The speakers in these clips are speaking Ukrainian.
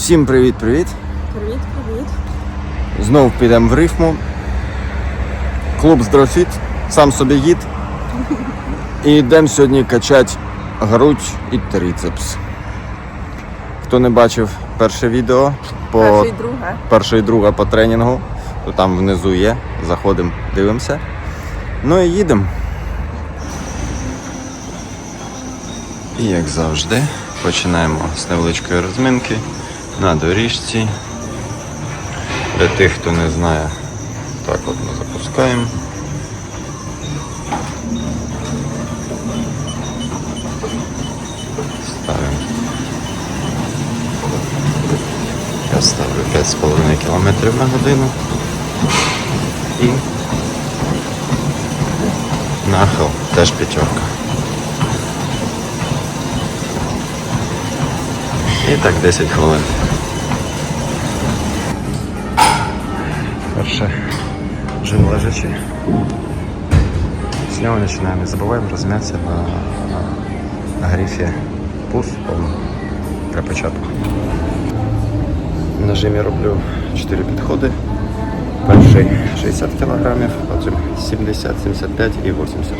Всім привіт-привіт! Привіт, привіт. Знов підемо в рифму. Клуб Здрофіт, сам собі гід. І йдемо сьогодні качати грудь і трицепс. Хто не бачив перше відео по Перше і друге. перше і друге по тренінгу, то там внизу є. Заходимо, дивимося. Ну і їдемо. І як завжди, починаємо з невеличкої розминки на доріжці. Для тих, хто не знає, так от ми запускаємо. Ставимо. Я ставлю 5,5 км на годину. І нахил теж п'ятерка. І так 10 хвилин. Перше жим лежачи. С него начинаем. Не забываем размяться на, на грифе пуф по-моєму, для початку. На жимі роблю 4 підходи. Перший 60 кг, потім 70, 75 і 80.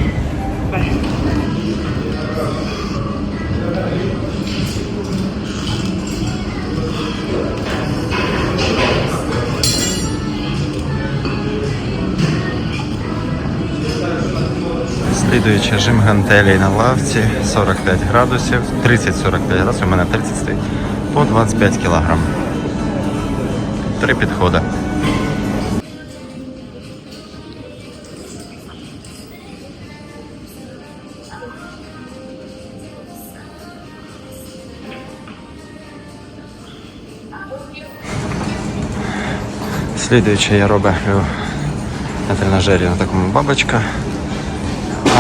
Слідуючи жим гантелей на лавці 45 градусів, 30-45 градусів, у мене 30 стоїть, по 25 кг. Три підходи. Слідуюче я роблю на тренажері на такому бабочка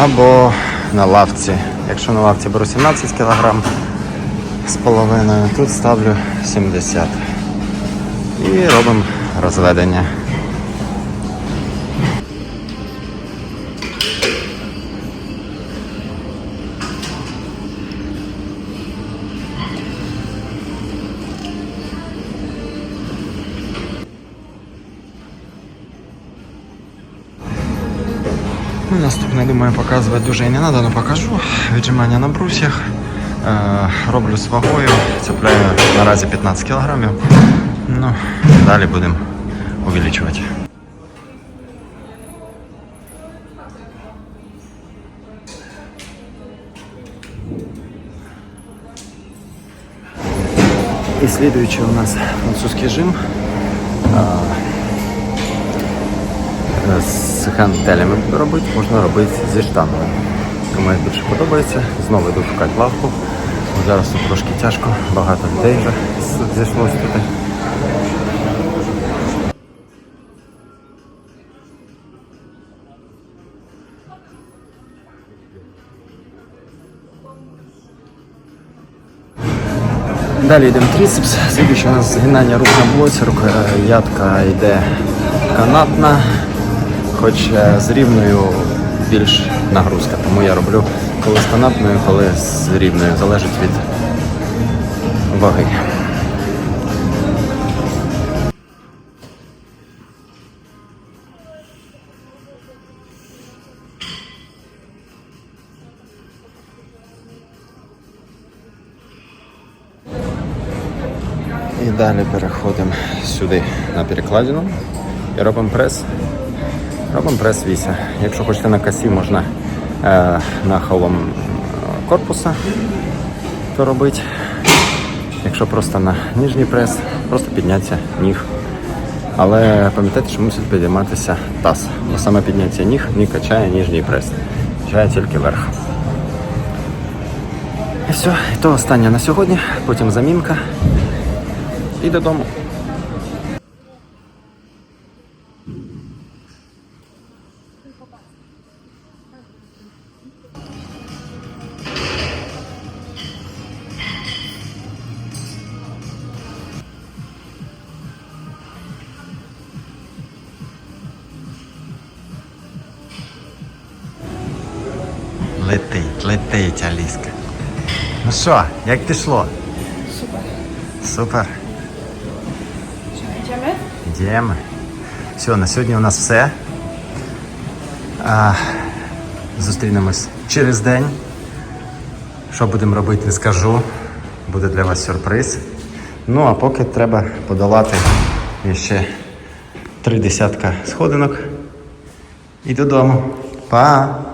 або на лавці. Якщо на лавці беру 17 кг з половиною, тут ставлю 70 і робимо розведення. Ну, наступне, думаю, показувати дуже і не треба, але покажу. Віджимання на брусьях. Е, роблю з вагою, цепляю наразі 15 кг. Ну, далі будемо увеличувати. І слідуючий у нас французький жим. гантелями буду робити, можна робити зі штангою. Кому як більше подобається, знову йду шукати лавку. Бо Зараз тут трошки тяжко, багато людей вже з- зійшлось тут. Далі йдемо трицепс. Слідуюче у нас згинання рук на блоці, рукоятка йде канатна, хоч е, з рівною більш нагрузка. Тому я роблю коли з канатною, коли з рівною, залежить від ваги. І далі переходимо сюди на перекладину і робимо прес. Робимо прес віся. Якщо хочете на косі, можна е, нахилом е, корпуса то робити. Якщо просто на ніжній прес, просто підняття ніг. Але пам'ятайте, що мусить підійматися таз. Бо саме підняття ніг не качає ніжній прес. Качає тільки верх. І все, і то останнє на сьогодні, потім замінка і додому. Летить, летить, Аліска. Ну що, як пішло? Супер. Супер. Йдемо? Йдемо. Все, на сьогодні у нас все. А, зустрінемось через день. Що будемо робити, не скажу. Буде для вас сюрприз. Ну, а поки треба подолати ще три десятка сходинок. І додому. Па!